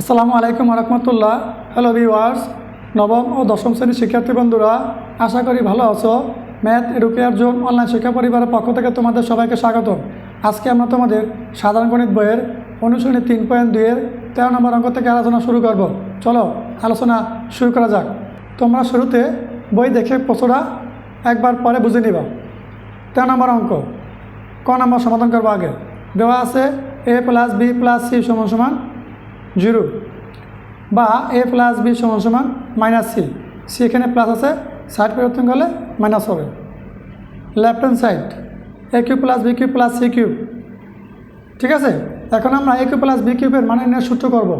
আসসালামু আলাইকুম রহমতুল্লাহ hello viewers নবম ও দশম শ্রেণির শিক্ষার্থী বন্ধুরা, আশা করি ভালো আছো। ম্যাথ এডুকেয়ার জোন অনলাইন শিক্ষা পরিবারের পক্ষ থেকে তোমাদের সবাইকে স্বাগত আজকে আমরা তোমাদের সাধারণ গণিত বইয়ের অনুশীলনী তিন পয়েন্ট দুইয়ের তেরো নম্বর অঙ্ক থেকে আলোচনা শুরু করব। চলো, আলোচনা শুরু করা যাক। তোমরা শুরুতে বই দেখে প্রশ্নটা একবার পরে বুঝে নিবা। তেরো নম্বর অঙ্ক, ক নম্বর সমাধান করব আগে? দেওয়া আছে a plus b plus c সমান সমান জিরো বা এ প্লাস বি সমান সমান মাইনাস সি। সি এখানে প্লাস আছে সাইড পরিবর্তন করলে মাইনাস হবে। Left hand side a cube plus b cube plus c cube ঠিক আছে? এখন আমরা এ কিউ প্লাস বি কিউবের মানে নেওয়ার সূত্র করব।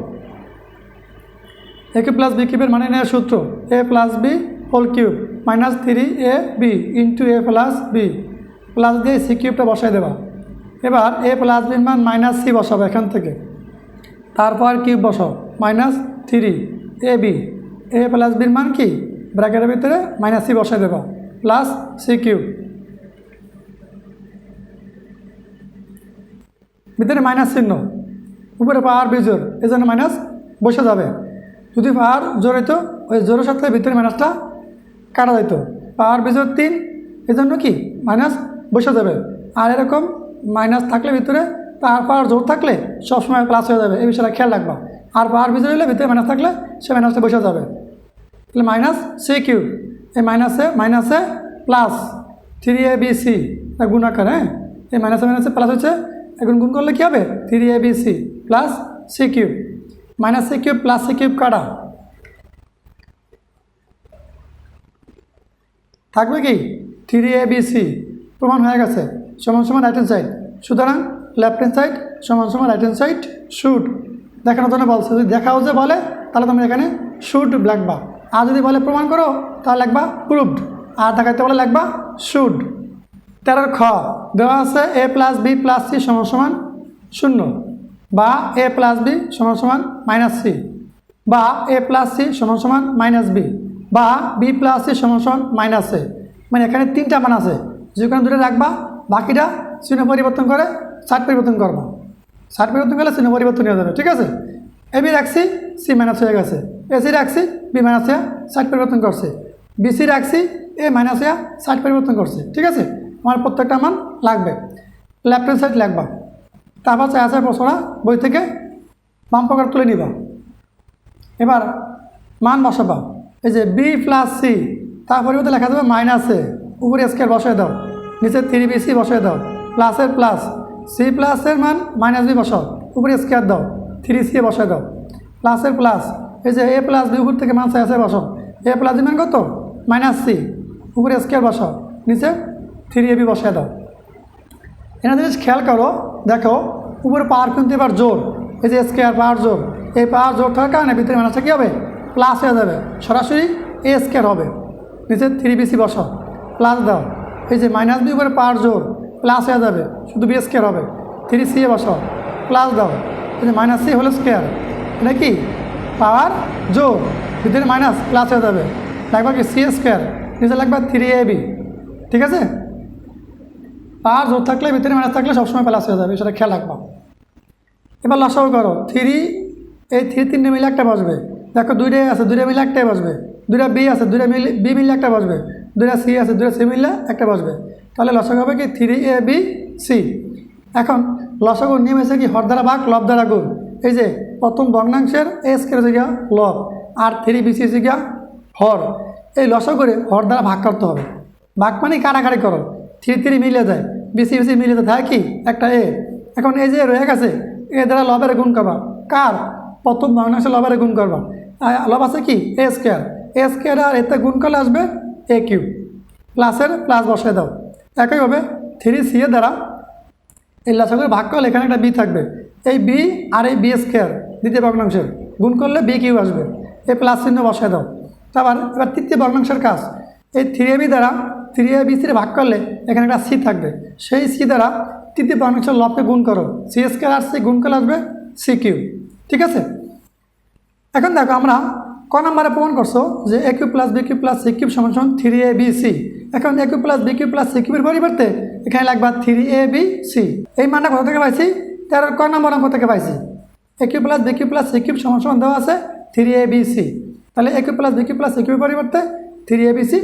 এ কিউ প্লাস বি কিউবের মানে নেওয়ার সূত্র a plus b whole cube minus three a b into a plus b plus দিয়ে সি কিউবটা বসাই দেবা। এবার এ প্লাস বির মান মাইনাস সি বসাবো এখান থেকে। তারপর কিউব বসাও? Minus three, a, b. A plus বির মান কি? ব্র্যাকেটের ভিতরে মাইনাস সি বসাই দেবা। প্লাস সি কিউব ভিতরে মাইনাস চিহ্ন। উপরে পাওয়ার বিজোর এই জন্য মাইনাস বসে যাবে। যদি পাওয়ার জোর হইতো, ওই জোরের সাথে ভিতরে মাইনাসটা কাটা যেত পাওয়ার বিজোর তিন, এই জন্য কি? মাইনাস বসে যাবে। আর এরকম মাইনাস থাকলে ভিতরে তার পাওয়ার জোর থাকলে সবসময় প্লাস হয়ে যাবে। এই বিষয়টা খেয়াল রাখবা। আর পাওয়ার ভিতরে হলে ভিতরে মাইনাস থাকলে সে মাইনাসে বসে যাবে। তাহলে মাইনাস সি কিউ এই মাইনাসে মাইনাসে plus three a b c গুণাকার হ্যাঁ? এই মাইনাসে মাইনাসে প্লাস হচ্ছে এখন গুণ করলে কী হবে? Three a b c plus c cube minus c cube plus c cube কাটা। থাকবে কি? থ্রি এ বি সি প্রমাণ হয়ে গেছে। সমান সমান রাইট হ্যান্ড সাইড সুতরাং লেফট হ্যান্ড সাইড সমান সমান রাইট হ্যান্ড সাইড শুট দেখানোর জন্য বলছে, যদি দেখাও যে বলে, তাহলে তুমি এখানে শুট লাগবা আর যদি বলে প্রমাণ করো, তাহলে লাগবা প্রুভড আর দেখাইতে বলে লাগবা শুট তেরোর খ, দেওয়া আছে a plus b plus c সমান সমান শূন্য বা এ প্লাস বি সমান সমান মাইনাস সি বা এ প্লাস সি সমান সমান মাইনাস বি বা বি প্লাস সি সমান সমান মাইনাস এ মানে এখানে তিনটা মান আছে। যেখানে দুটো রাখবা, বাকিটা চিহ্ন পরিবর্তন করে ষাট পরিবর্তন করবা। ষাট পরিবর্তন করলে চিহ্ন পরিবর্তন হয়ে যাবে, ঠিক আছে? এ বি রাখছি সি মাইনাস হয়ে গেছে। এ সি রাখছি বি মাইনাস হয়ে ষাট পরিবর্তন করছে। বি সি রাখছি এ মাইনাস হয়ে ষাট পরিবর্তন করছে, ঠিক আছে? আমার প্রত্যেকটা মান লাগবে। লেফট হ্যান্ড সাইড লাগবা। তারপর চাই আছে প্রশ্নটা বই থেকে বাম পকেট তুলে নিবা। এবার মান বসাবা। এই যে বি প্লাস সি তার পরিবর্তে লেখা যাবে মাইনাসে উপরে স্কেয়ার বসায় দাও। নিচে থ্রি বি সি বসায় দাও। প্লাসের প্লাস সি প্লাসের মান মাইনাস বি বসাও। উপরে স্কেয়ার দাও। থ্রি সি এ বসায় দাও। প্লাসের প্লাস এই যে এ প্লাস বি উপর থেকে মান চাই আছে, বসাও। এ প্লাস বি মান কত? মাইনাস সি উপরে স্কেয়ার বসাও। নিচে থ্রি এ বি বসায় দাও। এখানে জিনিস খেয়াল করো, দেখো, উপরে পাওয়ার কিন্তু এবার জোর। এই যে স্কেয়ার পাওয়ার জোর। এই পাওয়ার জোর থাকার কারণে ভিতরে মাইনাসটা কী হবে? প্লাস হয়ে যাবে। সরাসরি এ স্কেয়ার হবে। নিচে থ্রি বিসি বসাও। প্লাস দাও। এই যে মাইনাস বি উপরে পাওয়ার জোর। প্লাস হয়ে যাবে, শুধু বি স্কেয়ার হবে। থ্রি সি এ বসাও প্লাস দাও। মাইনাস সি হলো স্কেয়ার এটা কি? পাওয়ার জোর ভিতরে মাইনাস প্লাস হয়ে যাবে। লাগবে কি সি স্কোয়ার নিচে লাগবে থ্রি এ বি ঠিক আছে? পাওয়ার জোর থাকলে, ভিতরে মাইনাস থাকলে সবসময় প্লাস হয়ে যাবে, সেটা খেয়াল রাখবা। এবার লসাও করো। থ্রি এই থ্রি তিনটে মিলে একটা বসবে। দেখো দুইটাই আছে, দুইটা মিলে একটাই বসবে। দুইটা বি আছে, দুইটা মিলে বি মিলে একটা বসবে। দুইটা সি আছে, দুইটা সি মিলে একটা বসবে। তাহলে লসক হবে কি? থ্রি এ বি সি এখন লসগুর নিয়ম এসে কি? হর দ্বারা ভাগ, লব দ্বারা গুণ। এই যে প্রথম ভগ্নাংশের এস কে রয়েছে গিয়া লব, আর থ্রি বি সি গিয়া হর। এই লসকরে হর দ্বারা ভাগ করতে হবে। ভাগ মানে কাটাকাটি করো। থ্রি থ্রি মিলে যায়। বিসি বিসি মিলে যায়। কি? একটা এ এখন এই যে রয়ে গেছে এ দ্বারা লবের গুণ করবা। কার? প্রথম ভগ্নাংশে লবের গুণ করবা। লব আছে কি? এ স্কোয়ার এ স্কোয়ার আর এতে গুণ করলে আসবে এ কিউ প্লাসের প্লাস বসায় দাও। একইভাবে থ্রি সি এর দ্বারা এই লসাগুলো ভাগ করলে এখানে একটা বি থাকবে। এই বি আর এই বি স্কোয়ার দ্বিতীয় ভগ্নাংশের। গুণ করলে বি কিউ আসবে। এই প্লাস চিহ্ন বসায় দাও। তারপর এবার তৃতীয় ভগ্নাংশের কাজ। এই থ্রি এ বি দ্বারা থ্রি এ বি সি ভাগ করলে এখানে একটা সি থাকবে। সেই সি দ্বারা তৃতীয় ভগ্নাংশের লবকে গুণ করো। সি স্কোয়ার আর সি গুণ করলে আসবে সি কিউ ঠিক আছে? এখন দেখো আমরা ক নাম্বারে প্রমাণ করছ? যে a cube plus b cube plus c cube সমান থ্রি এ বি সি এখন a cube plus b cube plus c কিউবের পরিবর্তে এখানে লাগবে থ্রি এ বি সি এই মানটা কোথা থেকে পাইছি? তেরোর ক নম্বর অঙ্ক থেকে পাইছি? A cube plus b cube plus c cube সমান দেওয়া আছে থ্রি এ বি সি তাহলে a cube plus b cube plus c কিউবের পরিবর্তে থ্রি এ বি সি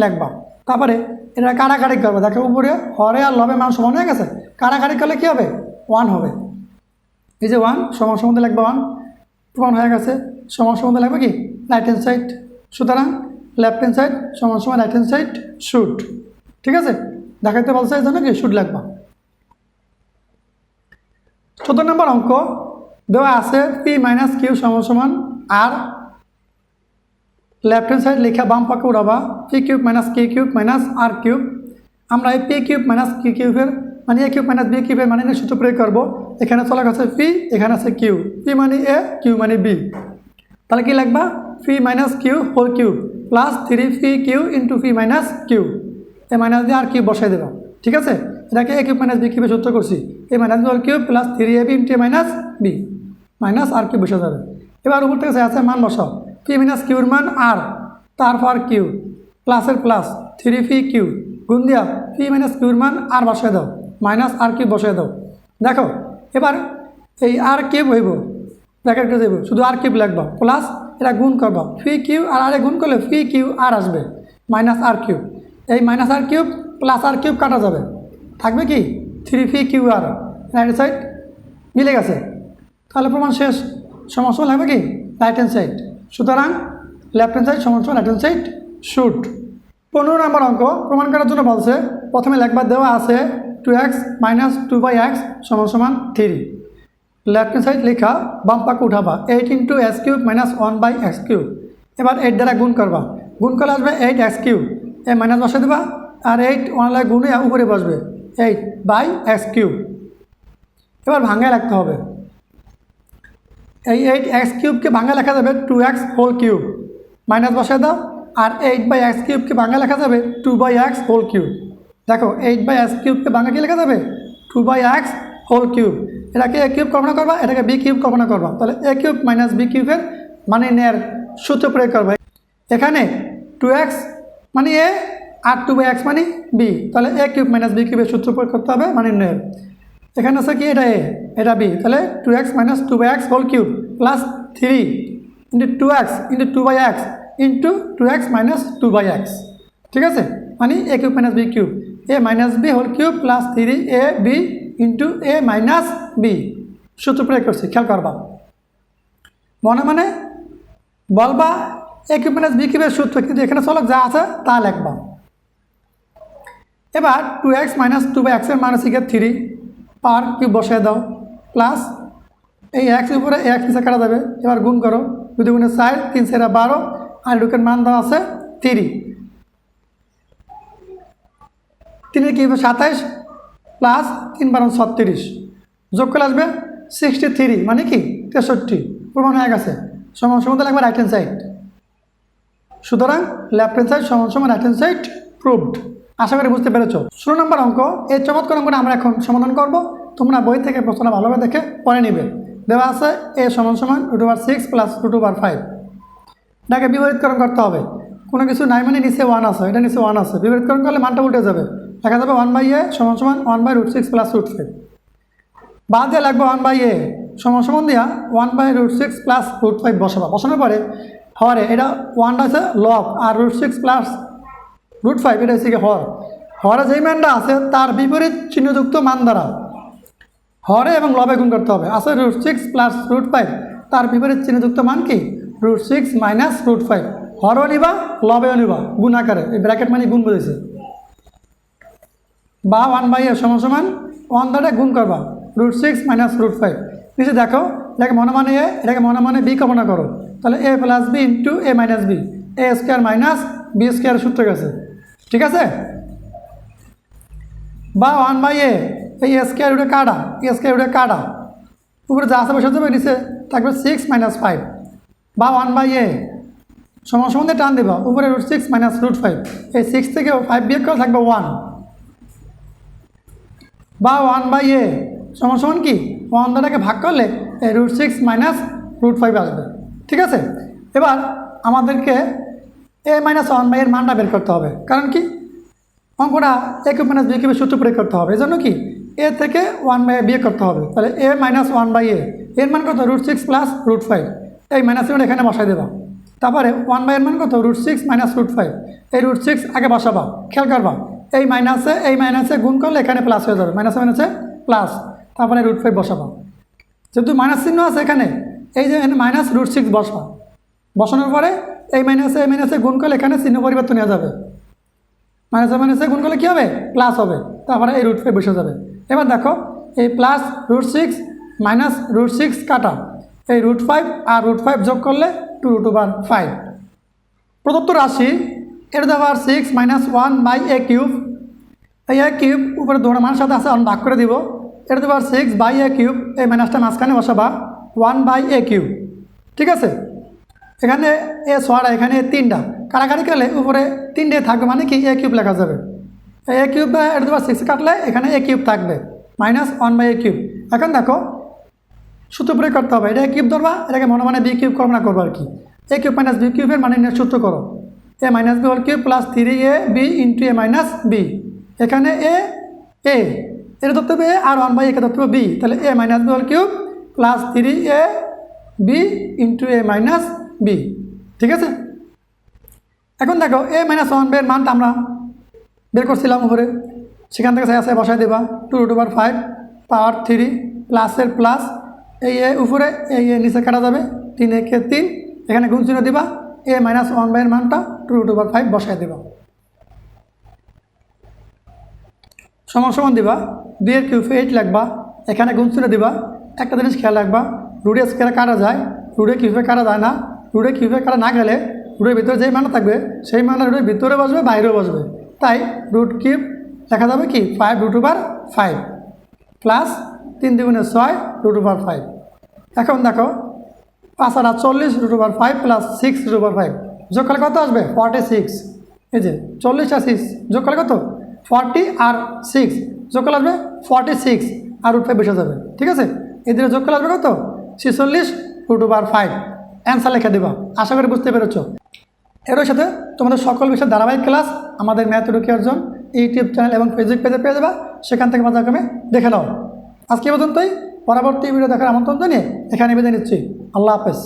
লিখবা তারপরে এটা কাটাকাটি করবে। দেখো উপরে হরে আর লবে মান সমান হয়ে গেছে। কাটাকাটি করলে কী হবে? ওয়ান হবে। এই যে ওয়ান সমান সমান লিখবে ওয়ান প্রমাণ হয়ে গেছে, সমান সমান লাগবে কি? রাইট হ্যান্ড সাইড সুতরাং লেফট হ্যান্ড সাইড সমান সমান রাইট হ্যান্ড সাইড শুট ঠিক আছে? দেখাইতে বলছে জন্য কি? শুট লাগবা। চোদ্দ নম্বর অঙ্ক দেওয়া আছে পি মাইনাস কিউ সমান সমান আর লেফট হ্যান্ড সাইড লেখা বাম পাকে উড়াবা। P cube minus q cube minus r cube আমরা এই পি কিউব মাইনাস কি কিউবের মানে এ কিউব মাইনাস বি কিউবের মানে সূত্র প্রয়োগ করব। এখানে চলা গেছে পি, এখানে আছে কিউ। পি মানে এ, কিউ মানে বি। তাহলে কি লাগবা? P minus q whole cube plus three p q into p minus q. A minus দিয়ে আর কিউ বসাই দেবা। ঠিক আছে? এটাকে এ কিউব মাইনাস বি কিউবে সূত্র করছি। A minus whole cube plus three a b into a minus b. Minus r cube বসে যাবে। এবার উপর থেকে আছে মান বসাও। পি মাইনাস কিউর মান আর, তারপর কিউ। প্লাসের প্লাস থ্রি পি কিউ। গুণ দিয়া পি মাইনাস কিউর মান আর বসায় দাও। মাইনাস আর কিউ বসায় দাও। দেখো এবার এই আর কিউব হইব। ব্র্যাকেটে দেব। শুধু আর কিউব লাগবা। প্লাস এটা গুণ করবা। ফি কিউ আর আরে গুণ করলে ফি কিউ আর আসবে। মাইনাস আর কিউব এই minus r cube plus r cube কাটা যাবে। থাকবে কি? Three p q r right side মিলে গেছে। তাহলে প্রমাণ শেষ। সমস্যা লাগবে কি? রাইট হ্যান্ড সাইড সুতরাং লেফট হ্যান্ড সাইড সমস্যা রাইট হ্যান্ড সাইড শুট পনেরো নম্বর অঙ্ক প্রমাণ করার জন্য বলছে, প্রথমে লেখবার দেওয়া আছে two x minus two by x সমান সমান থ্রি লেফট হ্যান্ড সাইড লেখা, বাম পাকে উঠাবা। Eight into x cube minus one by x cube এবার এইট দ্বারা গুণ করবা। গুণ করলে আসবে এইট এক্স কিউব এ মাইনাস বসে দেবা, আর এইট লাগে গুণে উপরে বসবে। এইট বাই এক্স কিউব এবার ভাঙায় রাখতে হবে। এই এইট এক্স কিউবকে ভাঙা লেখা যাবে two x whole cube minus বসায় দাও, আর এইট বাই এক্স কিউবকে ভাঙা লেখা যাবে two by x whole cube দেখো এইট বাই এক্স কিউবকে ভাঙা কি লেখা যাবে? Two by x whole cube এটাকে এ কিউব কল্পনা করবা, এটাকে বি কিউব কল্পনা করবা। তাহলে এ কিউব মাইনাস বি কিউবের মানে নেয়ার সূত্র প্রয়োগ করবে। এখানে টু এক্স মানে এ আর টু বাই এক্স মানে বি তাহলে এ কিউব মাইনাস বি কিউবের সূত্র প্রয়োগ করতে হবে মানে নেয়ার। এখানে আছে কি? এটা এ এটা বি তাহলে two x minus two by x whole cube plus three into two x into two by x into two x minus two by x ঠিক আছে? মানে a cube minus b cube a minus b whole cube plus three a b into a minus b সূত্র প্রয়োগ করছি, খেয়াল করবা। মনে মানে বলবা এ কিউব মাইনাস বি কিউবের সূত্র কিন্তু এখানে চলক যা আছে তা লিখবা। এবার two x minus two by এক্সের মাইনাস ইকে থ্রি পার কিউব বসায় দাও প্লাস এই এক্স উপরে এক্স নিচে কাটা যাবে। এবার গুণ করো যদি গুণে চার, তিন সেরা বারো, আর ঢুকের মান দেওয়া আছে থ্রি তিনের কি হবে সাতাইশ? প্লাস তিন বারো ছত্রিশ। যোগ করে আসবে সিক্সটি থ্রি মানে কি? তেষট্টি। প্রমাণ হয়ে গেছে। সমান সমান লাগবে রাইট হ্যান্ড সাইড সুতরাং লেফট হ্যান্ড সাইড সমান সমান রাইট হ্যান্ড সাইড প্রুভড আশা করি বুঝতে পেরেছ। ষোলো নম্বর অঙ্ক। এই চমৎকার অঙ্কটা আমরা এখন সমাধান করব। তোমরা বই থেকে প্রশ্নটা ভালোভাবে দেখে পড়ে নিবে। দেওয়া আছে এ সমান সমান root over six plus root over five এটাকে বিপরীতকরণ করতে হবে। কোনো কিছু নাই মানে নিচে ওয়ান আছে, এটা নিচে ওয়ান আছে। বিপরীতকরণ করলে মানটা উল্টে যাবে। দেখা যাবে ওয়ান বাই এ সমান সমান one by root six plus root five বাদ দিয়ে লাগবে ওয়ান বাই এ সমান সমান দিয়া one by root six plus root five বসাবা। বসানোর পরে হরে এটা ওয়ানটা আছে লব আর root six plus root five এটা হচ্ছে হর। হরে যেই মানটা আছে তার বিপরীত চিহ্নযুক্ত মান দ্বারা হরে এবং লবে গুণ করতে হবে। আছে root six plus root five তার বিপরীত চিহ্নযুক্ত মান কি? Root six minus root five হরও নিবা, লবেও নিবা, গুণ আকারে। এই ব্র্যাকেট মানে গুণ বুঝেছে বা ওয়ান বাই এ সমান সমান ওয়ান দ্বারা গুণ করবা root six minus root five নিচে দেখো, এটাকে মনে মানে এ, এটাকে মনে মানে বি কমনা করো। তাহলে a plus b into a minus b a square minus b square সূত্র গেছে। ঠিক আছে? বা ওয়ান বাই এ এই এ স্কোয়ার উঠে কাটা এ স্কোয়ার উঠে কাটা। উপরে যা আছে বসে নিচে থাকবে সিক্স মাইনাস ফাইভ বা ওয়ান বাই এ সমান সমান টান দেবা, উপরে root six minus root five এই সিক্স থেকে ফাইভ বিয়োগ করে থাকবে ওয়ান বা ওয়ান বাই এ সমান সমান কি? ওয়ান দ্বারাকে ভাগ করলে এই root six minus root five আসবে। ঠিক আছে? এবার আমাদেরকে এ মাইনাস ওয়ান বাই এর মানটা বের করতে হবে। কারণ কি? অঙ্কটা এ কিউব মাইনাস বি কিউবের সূত্র প্রয়োগ করতে হবে। এই জন্য কি? এ থেকে ওয়ান বাই বিয়ে করতে হবে। তাহলে a minus one by a এর মান কত? Root six plus root five এই মাইনাস এখানে বসাই দেবা। তারপরে ওয়ান বাই এর মান কত? Root six minus root five এই রুট সিক্স আগে বসাবা। খেয়াল করবা। এই মাইনাসে এই মাইনাসে গুণ করলে এখানে প্লাস হয়ে যাবে। মাইনাসে মাইনাসে প্লাস তারপরে রুট ফাইভ বসাবা। যেহেতু মাইনাস চিহ্ন আছে এখানে, এই যে মাইনাস রুট সিক্স বসবা। বসানোর পরে এই মাইনাসে এই মাইনাসে গুণ করলে এখানে চিহ্ন পরিবর্তন হয়ে যাবে। মাইনাসে মাইনাসে গুণ করলে কী হবে? প্লাস হবে। তারপরে এই রুট ফাইভ বসে যাবে। এবার দেখো, এই plus root six minus root six কাটা। এই রুট ফাইভ আর রুট ফাইভ যোগ করলে টু রুট ওভার ফাইভ প্রদত্ত রাশি এর দেওয়ার six minus one by a cube এই এ কিউব উপরে দৌড়ে মানের সাথে আছে ভাগ করে দিব। এর দেওয়ার সিক্স বাই এ কিউব এই মাইনাসটা মাঝখানে বসাবা। ওয়ান বাই এ কিউব ঠিক আছে? এখানে এ ছড়া এখানে তিনটা কারাকারি করলে উপরে তিনটে থাকবে মানে কি? এ কিউব লেখা যাবে। এ কিউব এর দেওয়ার সিক্স কাটলে এখানে এ কিউব থাকবে। Minus one by a cube এখন দেখো, সূত্র প্রয়োগ করতে হবে। এটা কিউব ধরবা, এটাকে মনে মানে বি কিউব কল্পনা করব আর কি। এ কিউব মাইনাস বি কিউবের মানে সূত্র করো। A minus b whole cube plus three a b into a minus b এখানে এ এ এটা ধরতে হবে এ আর ওয়ান বাই একে ধরতে হবে বি তাহলে a minus b whole cube plus three a b into a minus b ঠিক আছে? এখন দেখো এ মাইনাস ওয়ান বের মানটা আমরা বের করছিলাম উপরে। সেখান থেকে সাই বসাই দেবা। Two root over five power three প্লাসের প্লাস এই এ উপরে, এই এ নিচে কাটা যাবে। তিন একে তিন। এখানে গুণ দিবা। এ মাইনাস ওয়ান বাইয়ের মানটা টু রুট ওভার ফাইভ বসাই দেবা। সমান সমান দিবা দুইয়ের কিউফে এইট লাগবা, এখানে গুণ চিহ্ন দিবা, একটা জিনিস খেয়াল রাখবা রুডে স্কেলে কাটা যায় রুডে কিউফে কাটা যায় না রুডে কিউফে কাটা না গেলে রুটের ভিতরে যেই মানটা থাকবে, সেই মানটা রুটের ভিতরে বসবে, বাইরেও বসবে। তাই রুট কিউব লেখা যাবে কি? Five root over five plus তিন দুগুণে ছয় রুট ওভার ফাইভ এখন দেখো পাঁচ আর চল্লিশ root over five plus six root over five যোগ করলে কত আসবে? ফর্টি সিক্স এই যে চল্লিশ আর সিক্স যোগ করলে কত? ফর্টি আর সিক্স যোগ করলে আসবে ফর্টি সিক্স আর রুট ফাইভ বসে যাবে। ঠিক আছে? এদের যোগ করলে আসবে কত? ছেচল্লিশ রুট ওভার ফাইভ অ্যান্সার লিখে দেবা। আশা করি বুঝতে পেরেছ। এর সাথে তোমাদের সকল বিষয়ে ধারাবাহিক ক্লাস আমাদের ম্যাথ রুকি অর্জন ইউটিউব চ্যানেল এবং ফেসবুক পেজে পেয়ে যাবা। সেখান থেকে পর্যায়ক্রমে দেখে নাও। আজকে পর্যন্তই। পরবর্তী ভিডিও দেখার আমন্ত্রণ জানিয়ে এখানে বেঁধে নিচ্ছি। আল্লাহ হাফেজ।